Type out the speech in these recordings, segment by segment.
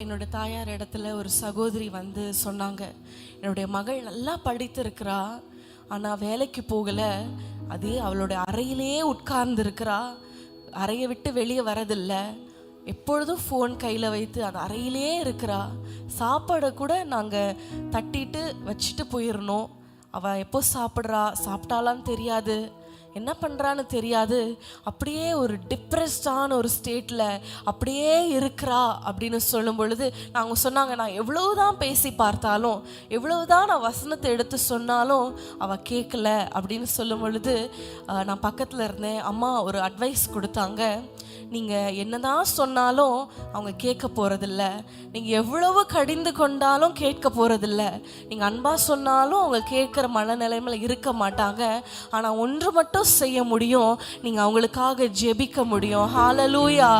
என்னோட தாயார் இடத்துல ஒரு சகோதரி வந்து சொன்னாங்க என்னுடைய மகள் நல்லா படித்திருக்கிறா ஆனால் வேலைக்கு போகலை அதே அவளுடைய அறையிலேயே உட்கார்ந்துருக்கிறா அறையை விட்டு வெளியே வரதில்லை எப்பொழுதும் ஃபோன் கையில் வைத்து அந்த அறையிலே இருக்கிறா சாப்பாடை கூட நாங்கள் தட்டிட்டு வச்சுட்டு போயிடணும் அவள் எப்போ சாப்பிட்றா சாப்பிட்டாலான்னு தெரியாது என்ன பண்ணுறான்னு தெரியாது. அப்படியே ஒரு டிப்ரெஸ்டான ஒரு ஸ்டேட்டில் அப்படியே இருக்கிறா அப்படின்னு சொல்லும் பொழுது நாங்கள் சொன்னாங்க நான் எவ்வளவுதான் பேசி பார்த்தாலும் எவ்வளவுதான் நான் வசனத்தை எடுத்து சொன்னாலும் அவள் கேட்கல அப்படின்னு சொல்லும் பொழுது நான் பக்கத்தில் இருந்தேன். அம்மா ஒரு அட்வைஸ் கொடுத்தாங்க. நீங்கள் என்னதான் சொன்னாலும் அவங்க கேட்க போகிறதில்ல நீங்கள் எவ்வளவு கடிந்து கொண்டாலும் கேட்க போகிறதில்ல நீங்கள் அன்பாக சொன்னாலும் அவங்க கேட்குற மனநிலைமையில் இருக்க மாட்டாங்க. ஆனால் ஒன்று மட்டும் செய்ய முடியும். நீங்கள் அவங்களுக்காக ஜெபிக்க முடியும். ஹாலலூயா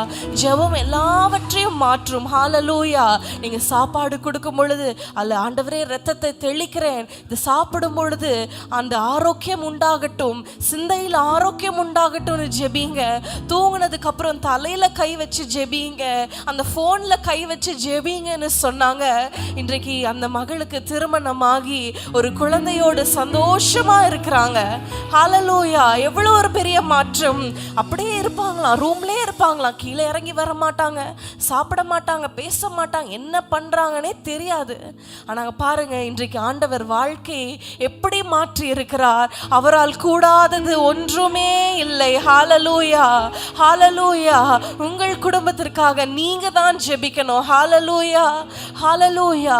ஜெபம் எல்லாவற்றையும் மாற்றும். ஹாலலூயா நீங்கள் சாப்பாடு கொடுக்கும் பொழுது அல்ல ஆண்டவரே ரத்தத்தை தெளிக்கிறேன். இது சாப்பிடும் பொழுது அந்த ஆரோக்கியம் உண்டாகட்டும். சிந்தையில் ஆரோக்கியம் உண்டாகட்டும்னு ஜெபிங்க. தூங்கினதுக்கு அப்புறம் தலையில் கை வச்சு ஜெபிங்க. அந்த ஃபோனில் கை வச்சு ஜெபிங்கன்னு சொன்னாங்க. இன்றைக்கு அந்த மகளுக்கு திருமணமாகி ஒரு குழந்தையோடு சந்தோஷமாக இருக்கிறாங்க. ஹalleluya எவ்வளோ ஒரு பெரிய மாற்றம். அப்படியே இருப்பாங்களாம். ரூம்லேயே இருப்பாங்களாம். கீழே இறங்கி வர மாட்டாங்க. சாப்பிட மாட்டாங்க. பேச மாட்டாங்க. என்ன பண்ணுறாங்கன்னே தெரியாது. ஆனால் பாருங்க இன்றைக்கு ஆண்டவர் வாழ்க்கையை எப்படி மாற்றி இருக்கிறார். அவரால் கூடாதது ஒன்றுமே இல்லை. ஹாலலூயா ஹாலலூயா ஹாலலூயா உங்கள் குடும்பத்திற்காக நீங்க தான் ஜெபிக்கணும். ஹாலலூயா ஹாலலூயா